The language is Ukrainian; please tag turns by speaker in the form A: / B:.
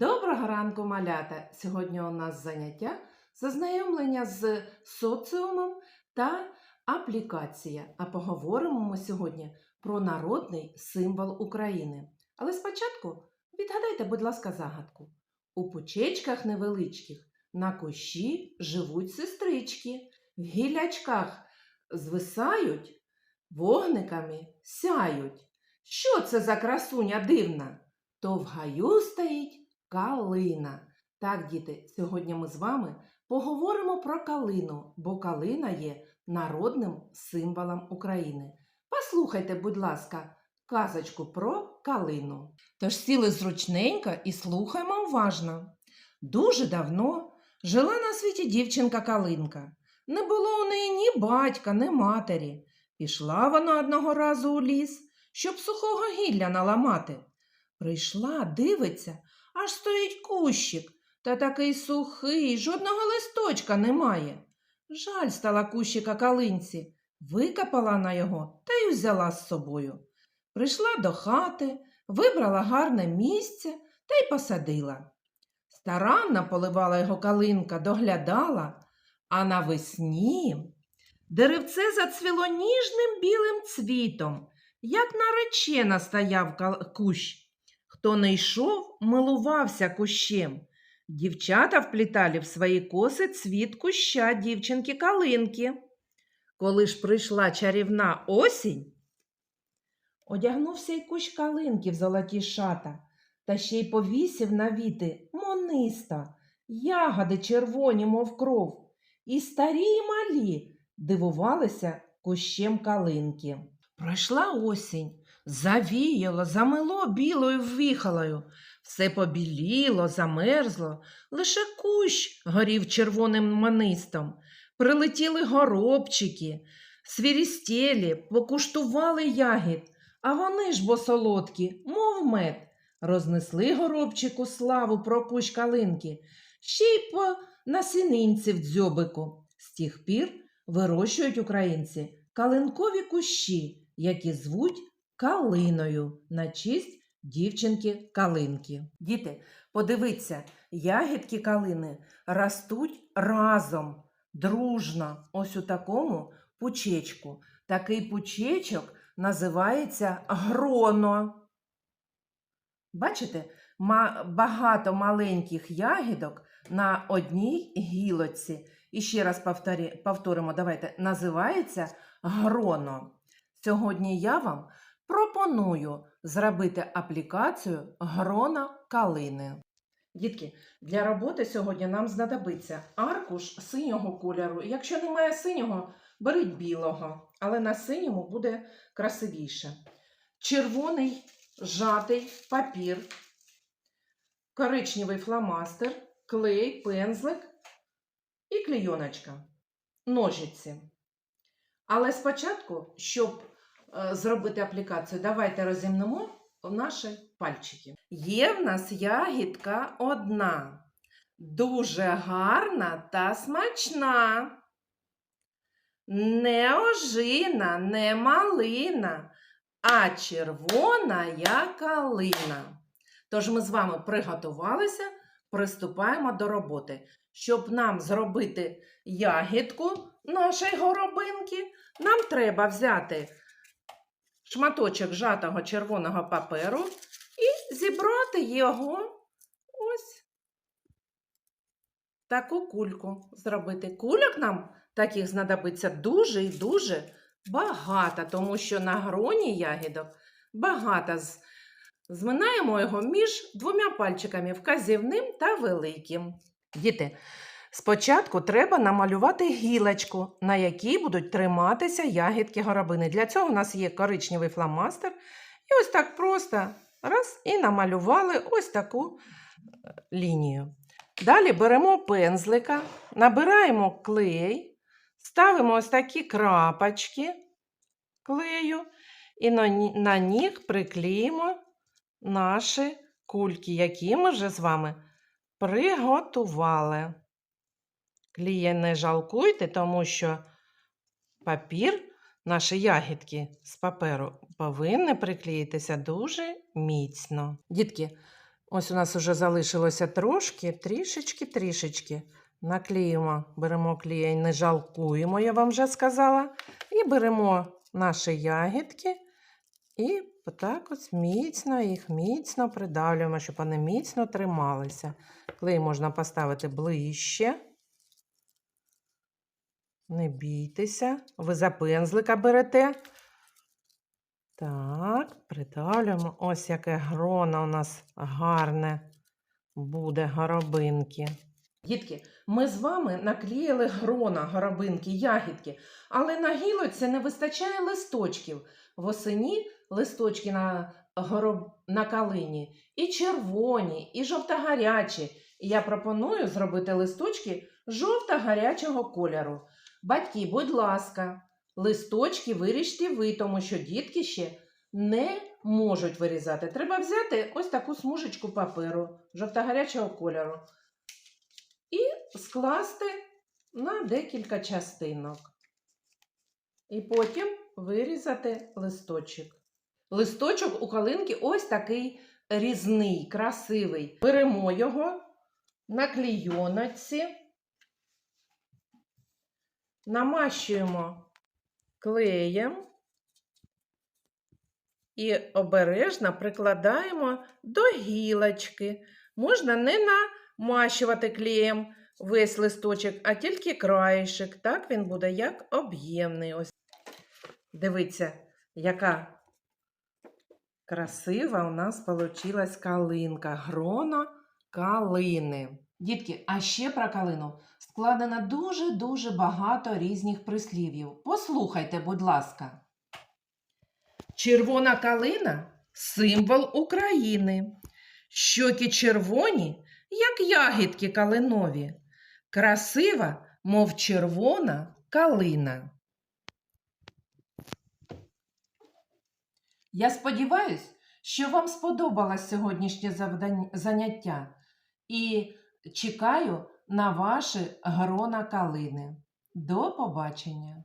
A: Доброго ранку, малята! Сьогодні у нас заняття зазнайомлення з соціумом та аплікація. А поговоримо ми сьогодні про народний символ України. Але спочатку відгадайте, будь ласка, загадку. У пучечках невеличких на кущі живуть сестрички, в гілячках звисають, вогниками сяють. Що це за красуня дивна? То в гаю стоїть Калина. Так, діти, сьогодні ми з вами поговоримо про калину, бо калина є народним символом України. Послухайте, будь ласка, казочку про калину. Тож сіли зручненько і слухаймо уважно. Дуже давно жила на світі дівчинка Калинка. Не було у неї ні батька, ні матері. Пішла вона одного разу у ліс, щоб сухого гілля наламати. Прийшла, дивиться, аж стоїть кущик, та такий сухий, жодного листочка немає. Жаль стала кущика калинці, викопала на його та й взяла з собою. Прийшла до хати, вибрала гарне місце та й посадила. Старанно поливала його калинка, доглядала, а навесні деревце зацвіло ніжним білим цвітом, як наречена стояв кущ. Хто не йшов, милувався кущем. Дівчата вплітали в свої коси цвіт куща дівчинки калинки. Коли ж прийшла чарівна осінь, одягнувся й кущ калинки в золоті шата, та ще й повісив на віти мониста, ягоди червоні, мов кров, і старі й малі дивувалися кущем калинки. Пройшла осінь. Завіяло, замило білою ввіхалою. Все побіліло, замерзло, лише кущ горів червоним манистом. Прилетіли горобчики, свірістєлі, покуштували ягід, а вони ж бо солодкі, мов мед. Рознесли горобчику славу про кущ калинки, ще й по насінинці в дзьобику. З тих пір вирощують українці калинкові кущі, які звуть калиною на честь дівчинки калинки. Діти, подивіться, ягідки калини ростуть разом, дружно, ось у такому пучечку. Такий пучечок називається гроно. Бачите, багато маленьких ягідок на одній гілочці. І ще раз повторі, повторимо, давайте, називається гроно. Сьогодні я вам пропоную зробити аплікацію грона калини. Дітки, для роботи сьогодні нам знадобиться аркуш синього кольору. Якщо немає синього, беріть білого, але на синьому буде красивіше. Червоний жатий папір, коричневий фломастер, клей, пензлик і клейоночка, ножиці. Але спочатку, щоб зробити аплікацію, давайте розімнемо наші пальчики. Є в нас ягідка одна, дуже гарна та смачна. Не ожина, не малина, а червона як калина. Тож ми з вами приготувалися, приступаємо до роботи. Щоб нам зробити ягідку нашої горобинки, нам треба взяти шматочок жатого червоного паперу і зібрати його ось таку кульку зробити. Кульок нам таких знадобиться дуже і дуже багато, тому що на гроні ягідок багато. Зминаємо його між двома пальчиками вказівним та великим. Діти, спочатку треба намалювати гілочку, на якій будуть триматися ягідки горобини. Для цього у нас є коричневий фломастер. І ось так просто раз і намалювали ось таку е, лінію. Далі беремо пензлика, набираємо клей, ставимо ось такі крапочки клею і на, них приклеїмо наші кульки, які ми вже з вами приготували. Клея не жалкуйте, тому що папір, наші ягідки з паперу повинні приклеїтися дуже міцно. Дітки, Ось у нас вже залишилося трошки, трішечки, трішечки. Наклеїмо, беремо клей, не жалкуємо, я вам вже сказала. І беремо наші ягідки і отак ось міцно їх міцно придавлюємо, щоб вони міцно трималися. Клей можна поставити ближче. Не бійтеся, ви за пензлика берете. Так, придавлюємо. Ось яке грона у нас гарне буде горобинки. Дітки, ми з вами наклеїли грона, горобинки, ягідки, але на гілоці не вистачає листочків. Восені листочки на, гороб... на калині і червоні, і жовто-гарячі. І я пропоную зробити листочки жовто-гарячого кольору. Батьки, будь ласка, листочки виріжте ви, тому що дітки ще не можуть вирізати. Треба взяти ось таку смужечку паперу жовто-гарячого кольору і скласти на декілька частинок. І потім вирізати листочок. Листочок у калинки ось такий різний, красивий. Беремо його на клійоночці, намащуємо клеєм і обережно прикладаємо до гілочки. Можна не намащувати клеєм весь листочок, а тільки краєшок. Так він буде як об'ємний. Ось. Дивіться, яка красива у нас получилась калинка. Грона калини. Дітки, а ще про калину складено дуже-дуже багато різних прислів'їв. Послухайте, будь ласка. Червона калина символ України. Щоки червоні, як ягідки калинові. Красива, мов червона калина. Я сподіваюсь, що вам сподобалось сьогоднішнє заняття і чекаю на ваші грона калини. До побачення!